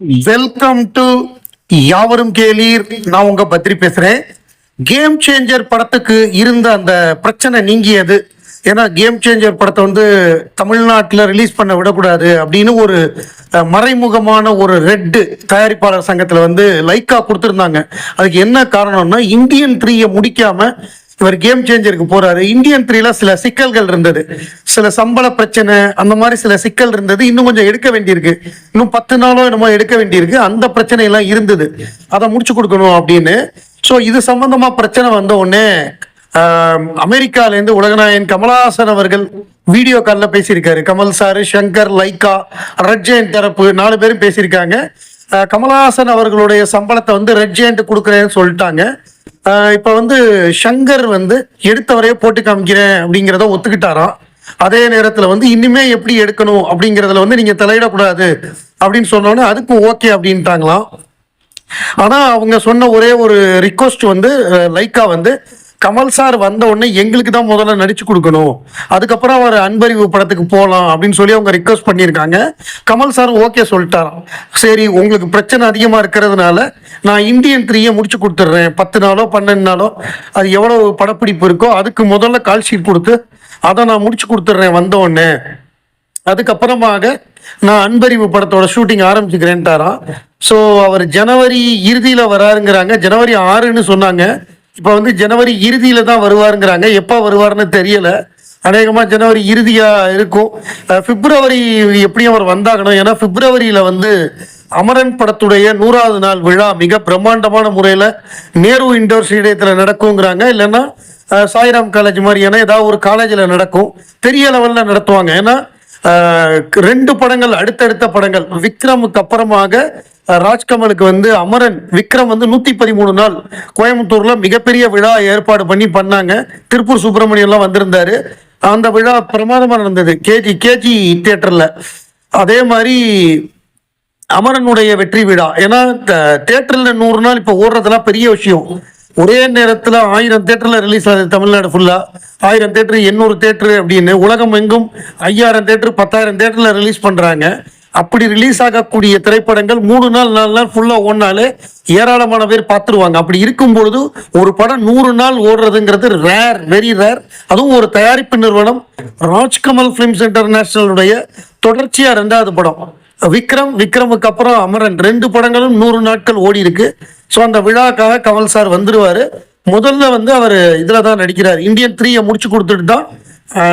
Welcome to யாவரும் கேளீர். நான் உங்க பத்ரி பேசுறேன். கேம் சேஞ்சர் படத்துக்கு இருந்த அந்த பிரச்சனை நீங்கியது. ஏன்னா கேம் சேஞ்சர் படத்தை வந்து தமிழ்நாட்டில் ரிலீஸ் பண்ண விடக்கூடாது அப்படின்னு ஒரு மறைமுகமான ஒரு ரெட்டு தயாரிப்பாளர் சங்கத்தில் வந்து லைக்கா கொடுத்துருந்தாங்க. அதுக்கு என்ன காரணம்னா இந்தியன் த்ரீயை முடிக்காம இவர் கேம் சேஞ்சருக்கு போறாரு. இந்தியன் த்ரீல சில சிக்கல்கள் இருந்தது. சில சம்பள பிரச்சனை அந்த மாதிரி சில சிக்கல் இருந்தது. இன்னும் கொஞ்சம் எடுக்க வேண்டியிருக்கு. இன்னும் பத்து நாளோ என்னமோ எடுக்க வேண்டியிருக்கு. அந்த பிரச்சனை எல்லாம் இருந்தது. அதை முடிச்சு கொடுக்கணும் அப்படின்னு. ஸோ இது சம்பந்தமா பிரச்சனை வந்த உடனே ஆஹ், அமெரிக்கால இருந்து உலகநாயன் கமலஹாசன் அவர்கள் வீடியோ காலில் பேசியிருக்காரு. Kamal sir Shankar Lyca red தரப்பு நாலு பேரும் பேசியிருக்காங்க. கமலஹாசன் அவர்களுடைய சம்பளத்தை வந்து ரெட் ஜெயண்ட் கொடுக்குறேன்னு சொல்லிட்டாங்க. இப்ப வந்து ஷங்கர் வந்து எடுத்தவரையே போட்டு காமிக்கிறேன் அப்படிங்கிறத ஒத்துக்கிட்டாராம். அதே நேரத்துல வந்து இனிமே எப்படி எடுக்கணும் அப்படிங்கறதுல வந்து நீங்க தலையிடக்கூடாது அப்படின்னு சொன்னோன்னே அதுக்கும் ஓகே அப்படின்ட்டாங்களாம். ஆனா அவங்க சொன்ன ஒரே ஒரு ரிக்வஸ்ட் வந்து லைக்கா வந்து கமல் சார் வந்த உடனே எங்களுக்கு தான் முதல்ல நடிச்சு கொடுக்கணும். அதுக்கப்புறம் அவர் அன்பறிவு படத்துக்கு போகலாம் அப்படின்னு சொல்லி அவங்க ரிக்வஸ்ட் பண்ணியிருக்காங்க. கமல் சார் ஓகே சொல்லிட்டாராம். சரி உங்களுக்கு பிரச்சனை அதிகமாக இருக்கிறதுனால நான் இந்தியன் த்ரீயை முடிச்சு கொடுத்துட்றேன். பத்து நாளோ பன்னெண்டு நாளோ அது எவ்வளோ படப்பிடிப்பு இருக்கோ அதுக்கு முதல்ல கால் ஷீட் கொடுத்து அதை நான் முடிச்சு கொடுத்துட்றேன் வந்த உடனே. அதுக்கப்புறமாக நான் அன்பறிவு படத்தோட ஷூட்டிங் ஆரம்பிச்சுக்கிறேன்ட்டாராம். ஸோ அவர் ஜனவரி இறுதியில் வராருங்கிறாங்க. ஜனவரி ஆறுன்னு சொன்னாங்க. இப்போ வந்து ஜனவரி இறுதியில் தான் வருவாருங்கிறாங்க. எப்போ வருவாருன்னு தெரியலை. அநேகமாக ஜனவரி இறுதியாக இருக்கும். பிப்ரவரி எப்படியும் அவர் வந்தாகணும். ஏன்னா பிப்ரவரியில் வந்து அமரன் படத்துடைய நூறாவது நாள் விழா மிக பிரம்மாண்டமான முறையில் நேரு இண்டோர் ஸ்டேடியத்தில் நடக்குங்கிறாங்க. இல்லைன்னா சாய்ராம் காலேஜ் மாதிரியான ஏதாவது ஒரு காலேஜில் நடக்கும். பெரிய லெவலில் நடத்துவாங்க. ஏன்னா ரெண்டு படங்கள் அடுத்தடுத்த படங்கள் விக்ரமுக்கு அப்புறமாக ராஜ்கமலுக்கு வந்து அமரன் விக்ரம் வந்து நூத்தி பதிமூணு நாள் கோயம்புத்தூர்ல மிகப்பெரிய விழா ஏற்பாடு பண்ணி பண்ணாங்க. திருப்பூர் சுப்பிரமணியம் எல்லாம் வந்திருந்தாரு. அந்த விழா பிரமாதமா நடந்தது. கேஜி கேஜி தியேட்டர்ல. அதே மாதிரி அமரனுடைய வெற்றி விழா. ஏன்னா தேட்டரில் நூறு நாள் இப்போ ஓடுறதுலாம் பெரிய விஷயம். ஒரே நேரத்தில் ஆயிரம் தேட்டரில் ரிலீஸ் ஆகுது தமிழ்நாடு ஃபுல்லாக ஆயிரம் தேட்டரு எண்ணூறு தேட்டரு அப்படின்னு உலகம் எங்கும் ஐயாயிரம் தேட்டரு பத்தாயிரம் தேட்டரில் ரிலீஸ் பண்ணுறாங்க அப்படி ரிலீஸ் ஆகக்கூடிய திரைப்படங்கள் மூணு நாள் நாலு நாள் ஃபுல்லாக ஓடினாலே ஏராளமான பேர் பார்த்துருவாங்க. அப்படி இருக்கும் பொழுது ஒரு படம் நூறு நாள் ஓடுறதுங்கிறது ரேர் வெரி ரேர் அதுவும் ஒரு தயாரிப்பு நிறுவனம் ராஜ்கமல் ஃபிலிம்ஸ் இன்டர்நேஷனலுடைய தொடர்ச்சியாக ரெண்டாவது படம். விக்ரம் விக்ரமுக்கு அப்புறம் அமரன். ரெண்டு படங்களும் நூறு நாட்கள் ஓடி இருக்கு ஸோ அந்த விழாக்காக கமல் சார் வந்துடுவார் முதல்ல வந்து அவர் இதில் தான் நடிக்கிறார். இந்தியன் த்ரீயை முடிச்சு கொடுத்துட்டு தான்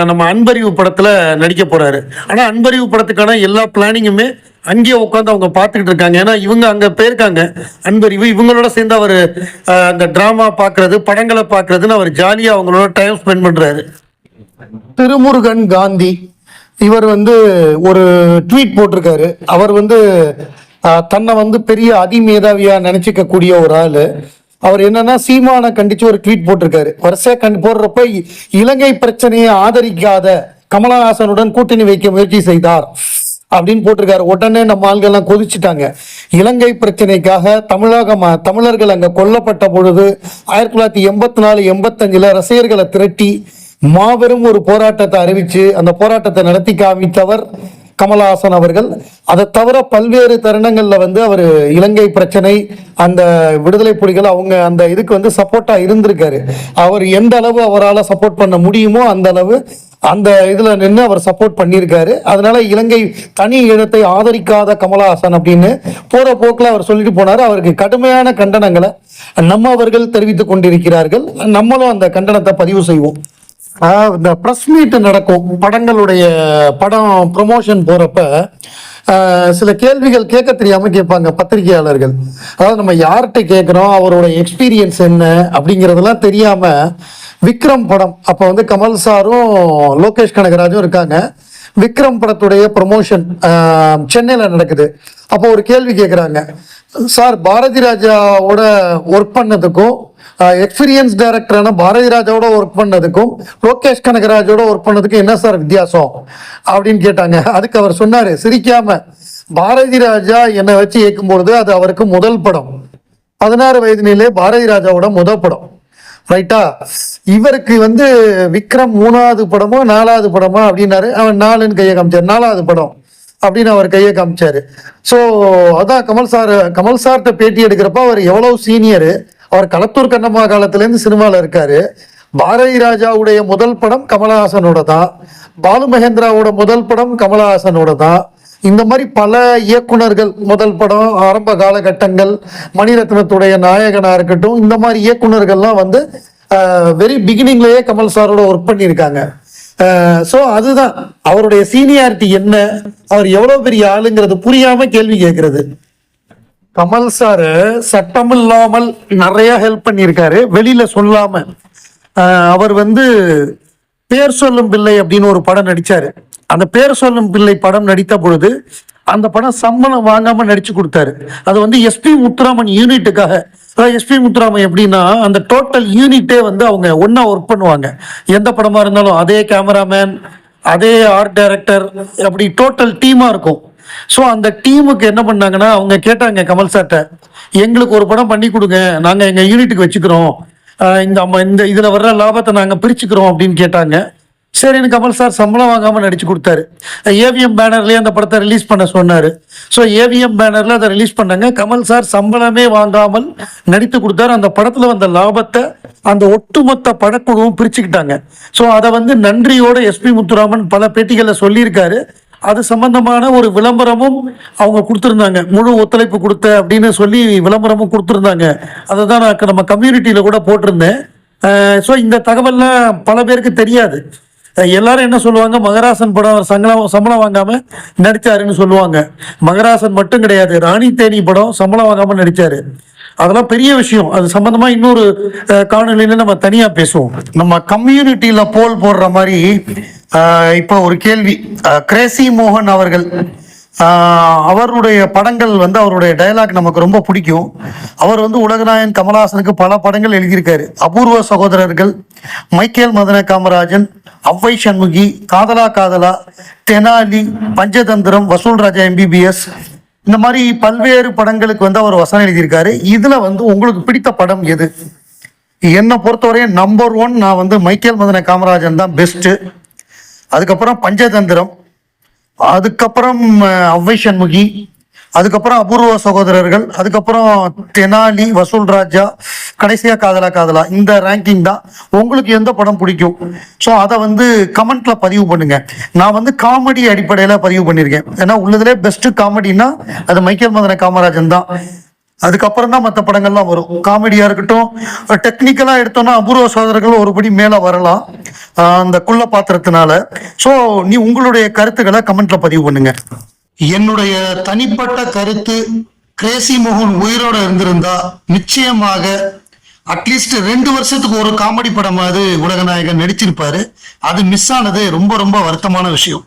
நம்ம அன்பறிவு படத்தில் நடிக்க போகிறாரு ஆனால் அன்பறிவு படத்துக்கான எல்லா பிளானிங்குமே அங்கேயே உட்காந்து அவங்க பார்த்துக்கிட்டு இருக்காங்க. ஏன்னா இவங்க அங்கே போயிருக்காங்க. அன்பறிவு இவங்களோட சேர்ந்து அவர் அந்த ட்ராமா பார்க்குறது படங்களை பார்க்குறதுன்னு அவர் ஜாலியாக அவங்களோட டைம் ஸ்பெண்ட் பண்ணுறாரு திருமுருகன் காந்தி இவர் வந்து ஒரு ட்வீட் போட்டிருக்காரு. அவர் வந்து தன்னை வந்து பெரிய அதிமேதாவியாக நினச்சிக்க கூடிய ஒரு ஆள். அவர் என்னன்னா சீமானை கண்டிச்சு ஒரு ட்வீட் போட்டிருக்காரு. வரிசையா கண்டு போடுறப்ப இலங்கை பிரச்சனையை ஆதரிக்காத கமலஹாசனுடன் கூட்டணி வைக்க முயற்சி செய்தார் அப்படின்னு போட்டிருக்காரு. உடனே நம்ம ஆள்கள் எல்லாம் கொதிச்சுட்டாங்க. இலங்கை பிரச்சனைக்காக தமிழக தமிழர்கள் அங்க கொல்லப்பட்ட பொழுது ஆயிரத்தி தொள்ளாயிரத்தி எண்பத்தி நாலு எண்பத்தஞ்சுல ரசிகர்களை திரட்டி மாபெரும் ஒரு போராட்டத்தை அறிவிச்சு அந்த போராட்டத்தை நடத்தி காமித்தவர் கமலஹாசன் அவர்கள். அதை தவிர பல்வேறு தருணங்களில் வந்து அவர் இலங்கை பிரச்சனை அந்த விடுதலை புலிகள் அவங்க அந்த இதுக்கு வந்து சப்போர்ட்டாக இருந்திருக்காரு. அவர் எந்த அளவு அவரால் சப்போர்ட் பண்ண முடியுமோ அந்த அளவு அந்த இதில் நின்று அவர் சப்போர்ட் பண்ணியிருக்காரு. அதனால இலங்கை தனி இடத்தை ஆதரிக்காத கமலஹாசன் அப்படின்னு போற போக்கில் அவர் சொல்லிட்டு போனார். அவருக்கு கடுமையான கண்டனங்களை நம்ம அவர்கள் தெரிவித்துக் கொண்டிருக்கிறார்கள். நம்மளும் அந்த கண்டனத்தை பதிவு செய்வோம். இந்த ப்ரெஸ் மீட் நடக்கும். படங்களுடைய படம் ப்ரொமோஷன் போறப்ப சில கேள்விகள் கேட்க தெரியாம கேட்பாங்க பத்திரிகையாளர்கள். அதாவது நம்ம யார்கிட்ட கேட்குறோம்? அவரோட எக்ஸ்பீரியன்ஸ் என்ன? அப்படிங்கிறதெல்லாம் தெரியாம விக்ரம் படம். அப்போ வந்து கமல் சாரும் லோகேஷ் கனகராஜும் இருக்காங்க. விக்ரம் படத்துடைய ப்ரொமோஷன் சென்னையில் நடக்குது. அப்போ ஒரு கேள்வி கேட்குறாங்க. சார் பாரதி ராஜாவோட ஒர்க் பண்ணதுக்கும் எக்ஸ்பீரியன்ஸ் டைரக்டரான பாரதி ராஜாவோட ஒர்க் பண்ணதுக்கும் லோகேஷ் கனகராஜோட ஒர்க் பண்ணதுக்கும் என்ன சார் வித்தியாசம்? அப்படின்னு கேட்டாங்க. அதுக்கு அவர் சொன்னாரு சிரிக்காம பாரதி ராஜா என்னை வச்சு இயக்கும்பொழுது அது அவருக்கு முதல் படம். பதினாறு வயதினிலே பாரதி ராஜாவோட முதல் படம். ரைட்டா? இவருக்கு வந்து விக்ரம் மூணாவது படமோ நாலாவது படமோ அப்படின்னாரு. அவன் நாலுன்னு கையை காமிச்சார். நாலாவது படம். அப்படின்னு அவர் கையை காமிச்சாரு. ஸோ அதான் கமல் சார் கமல் சார்கிட்ட பேட்டி எடுக்கிறப்ப அவர் எவ்வளவு சீனியரு அவர் களத்தூர் கண்ணம்மா காலத்துலேருந்து சினிமாவில் இருக்காரு. பாரதி ராஜாவுடைய முதல் படம் கமலஹாசனோட தான். பாலு மகேந்திராவோட முதல் படம் கமலஹாசனோட தான். இந்த மாதிரி பல இயக்குனர்கள் முதல் படம் ஆரம்ப காலகட்டங்கள் மணிரத்னத்துடைய நாயகனாக இருக்கட்டும் இந்த மாதிரி இயக்குனர்கள்லாம் வந்து வெரி பிகினிங்லேயே கமல் சாரோட ஒர்க் பண்ணியிருக்காங்க. ஸோ அதுதான். அவருடைய சீனியாரிட்டி என்ன? அவர் எவ்வளவு பெரிய ஆளுங்கிறது புரியாம கேள்வி கேட்கறது. கமல் சார் சட்டம் இல்லாமல் நிறைய ஹெல்ப் பண்ணியிருக்காரு. வெளியில சொல்லாம. அவர் வந்து பேர் சொல்லும் பிள்ளை அப்படின்னு ஒரு படம் நடிச்சாரு. அந்த பேர் சொல்லும் பிள்ளை படம் நடித்த பொழுது அந்த படம் சம்பளம் வாங்காம நடிச்சு கொடுத்தாரு. அது வந்து எஸ்பி முத்துராமன் யூனிட்டுக்காக. எஸ்பி முத்துராமன் எப்படின்னா அந்த டோட்டல் யூனிட்டே வந்து அவங்க ஒன்னா ஒர்க் பண்ணுவாங்க. எந்த படமா இருந்தாலும் அதே கேமராமேன் அதே ஆர்ட் டைரக்டர் அப்படி டோட்டல் டீமா இருக்கும். ஸோ அந்த டீமுக்கு என்ன பண்ணாங்கன்னா அவங்க கேட்டாங்க கமல் சார்ட்ட எங்களுக்கு ஒரு படம் பண்ணி கொடுங்க. நாங்கள் எங்கள் யூனிட்டுக்கு வச்சுக்கிறோம். இந்த அம்மா இந்த இதில் வர்ற லாபத்தை நாங்கள் பிரிச்சுக்கிறோம். அப்படின்னு கேட்டாங்க. சரின்னு கமல் சார் சம்பளம் வாங்காமல் நடிச்சு கொடுத்தாரு. ஏவிஎம் பேனர்லேயே அந்த படத்தை ரிலீஸ் பண்ண சொன்னார். ஸோ ஏவிஎம் பேனரில் அதை ரிலீஸ் பண்ணாங்க. கமல் சார் சம்பளமே வாங்காமல் நடித்து கொடுத்தாரு. அந்த படத்தில் வந்த லாபத்தை அந்த ஒட்டுமொத்த படக்குழுவும் பிரிச்சுக்கிட்டாங்க. ஸோ அதை வந்து நன்றியோட எஸ்பி முத்துராமன் பல பேட்டிகளில் சொல்லியிருக்காரு. அது சம்பந்தமான ஒரு விளம்பரமும் அவங்க கொடுத்துருந்தாங்க. முழு ஒத்துழைப்பு கொடுத்த அப்படின்னு சொல்லி விளம்பரமும் கொடுத்துருந்தாங்க. அதை தான் நான் நம்ம கம்யூனிட்டியில் கூட போட்டிருந்தேன். ஸோ இந்த தகவல்லாம் பல பேருக்கு தெரியாது. எல்லாரும் என்ன சொல்லுவாங்க? மகராசன் படம் அவர் சம்பளம் சம்பளம் வாங்காம நடிச்சாருன்னு சொல்லுவாங்க. மகராசன் மட்டும் கிடையாது ராணி தேனி படம் சம்பளம் வாங்காம நடிச்சாரு. அதெல்லாம் பெரிய விஷயம். அது சம்பந்தமா இன்னொரு காணொலியில நம்ம தனியா பேசுவோம். நம்ம கம்யூனிட்டியில போல் போடுற மாதிரி இப்போ ஒரு கேள்வி. கிரேசி மோகன் அவர்கள் அவருடைய படங்கள் வந்து அவருடைய டயலாக் நமக்கு ரொம்ப பிடிக்கும். அவர் வந்து உலகநாயன் கமலஹாசனுக்கு பல படங்கள் எழுதியிருக்காரு. அபூர்வ சகோதரர்கள் மைக்கேல் மதன காமராஜன் அவ்வை சண்முகி காதலா காதலா தெனாலி பஞ்சதந்திரம் வசூல் ராஜா எம்பிபிஎஸ் இந்த மாதிரி பல்வேறு படங்களுக்கு வந்து அவர் வசனம் எழுதியிருக்காரு. இதுல வந்து உங்களுக்கு பிடித்த படம் எது? என்னை பொறுத்தவரையும் நம்பர் ஒன் நான் வந்து மைக்கேல் மதன காமராஜன் தான் பெஸ்ட்டு அதுக்கப்புறம் பஞ்சதந்திரம் அதுக்கப்புறம் அவ்வை சண்முகி அதுக்கப்புறம் அபூர்வ சகோதரர்கள் அதுக்கப்புறம் தெனாலி வசூல் ராஜா கடைசியா காதலா காதலா இந்த ரேங்கிங் தான். உங்களுக்கு எந்த படம் பிடிக்கும்? ஸோ அதை வந்து கமெண்ட்ல பதிவு பண்ணுங்க. நான் வந்து காமெடி அடிப்படையில் பதிவு பண்ணியிருக்கேன். ஏன்னா உள்ளதுலே பெஸ்ட் காமெடினா அது மைக்கேல் மதன காமராஜன் தான். அதுக்கப்புறம் தான் மற்ற படங்கள்லாம் வரும். காமெடியாக இருக்கட்டும் டெக்னிக்கலாக எடுத்தோம்னா அபூர்வ சோதரர்கள் ஒருபடி மேலே வரலாம். அந்த குள்ள பாத்திரத்தினால. ஸோ நீ உங்களுடைய கருத்துக்களை கமெண்ட்ல பதிவு பண்ணுங்க. என்னுடைய தனிப்பட்ட கருத்து கிரேசி மோகன் உயிரோட இருந்திருந்தா நிச்சயமாக அட்லீஸ்ட் ரெண்டு வருஷத்துக்கு ஒரு காமெடி படமாவது உலகநாயகன் நடிச்சிருப்பாரு. அது மிஸ் ஆனது ரொம்ப ரொம்ப வருத்தமான விஷயம்.